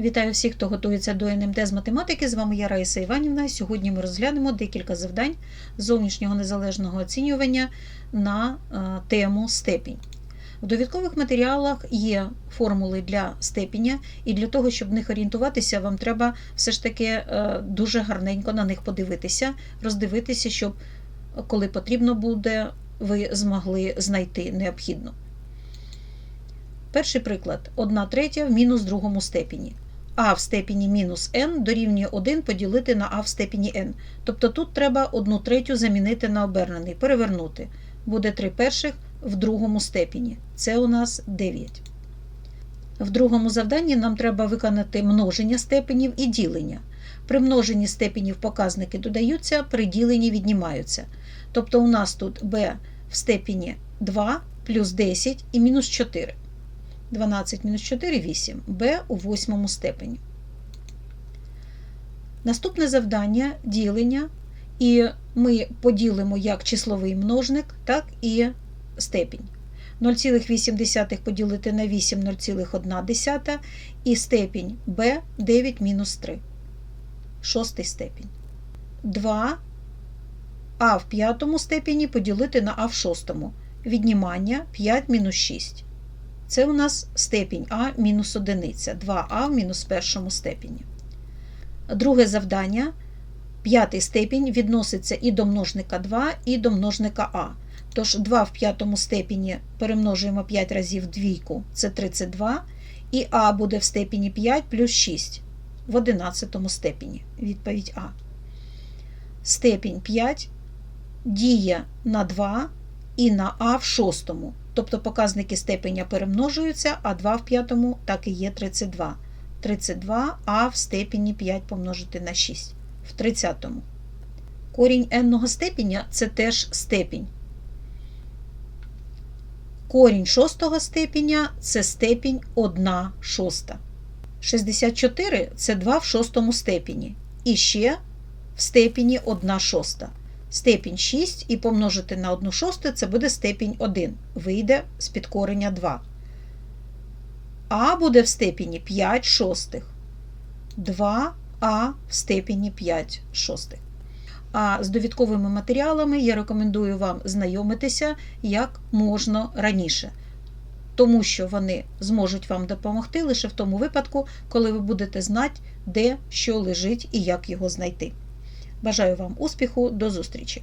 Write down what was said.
Вітаю всіх, хто готується до НМТ з математики. З вами я Раїса Іванівна. Сьогодні ми розглянемо декілька завдань зовнішнього незалежного оцінювання на е, тему степінь. В довідкових матеріалах є формули для степеня, і для того, щоб в них орієнтуватися, вам треба все ж таки е, дуже гарненько на них подивитися, роздивитися, щоб коли потрібно буде, ви змогли знайти необхідну. Перший приклад: 1 третя в мінус другому степені. А в степені мінус n дорівнює 1 поділити на а в степені n. Тобто тут треба 1 третю замінити на обернений, перевернути. Буде 3 перших в другому степені. Це у нас 9. В другому завданні нам треба виконати множення степенів і ділення. При множенні степенів показники додаються, при діленні віднімаються. Тобто у нас тут b в степені 2 плюс 10 і мінус 4. 12 мінус 4 8. b у восьмому степені. Наступне завдання ділення. І ми поділимо як числовий множник, так і степінь. 0,8 поділити на 8 0,1 і степінь b 9 мінус 3. Шостий степінь. 2 а в п'ятому степені поділити на а в шостому. Віднімання 5 мінус 6. Це у нас степінь А мінус одиниця, 2а в мінус першому степені. Друге завдання. П'ятий степінь відноситься і до множника 2, і до множника А. Тож 2 в п'ятому степені перемножуємо 5 разів двійку, це 32, і А буде в степені 5 плюс 6 в 11 степені. Відповідь А. Степінь 5 діє на 2 і на А в шостому. Тобто показники степеня перемножуються, а 2 в п'ятому так і є 32. 32 а в степені 5 помножити на 6 в 30. Корінь n степеня це теж степінь. Корінь шостого степеня це степінь 1 шоста. 64 це 2 в шостому степені. І ще в степені 1 шоста. Степінь 6 і помножити на 1 шосту це буде степінь 1. Вийде з підкорення 2. А буде в степені 5 шостих. 2а в степені 5 шостих. А з довідковими матеріалами я рекомендую вам знайомитися як можна раніше, тому що вони зможуть вам допомогти лише в тому випадку, коли ви будете знати, де що лежить і як його знайти. Бажаю вам успіху, до зустрічі!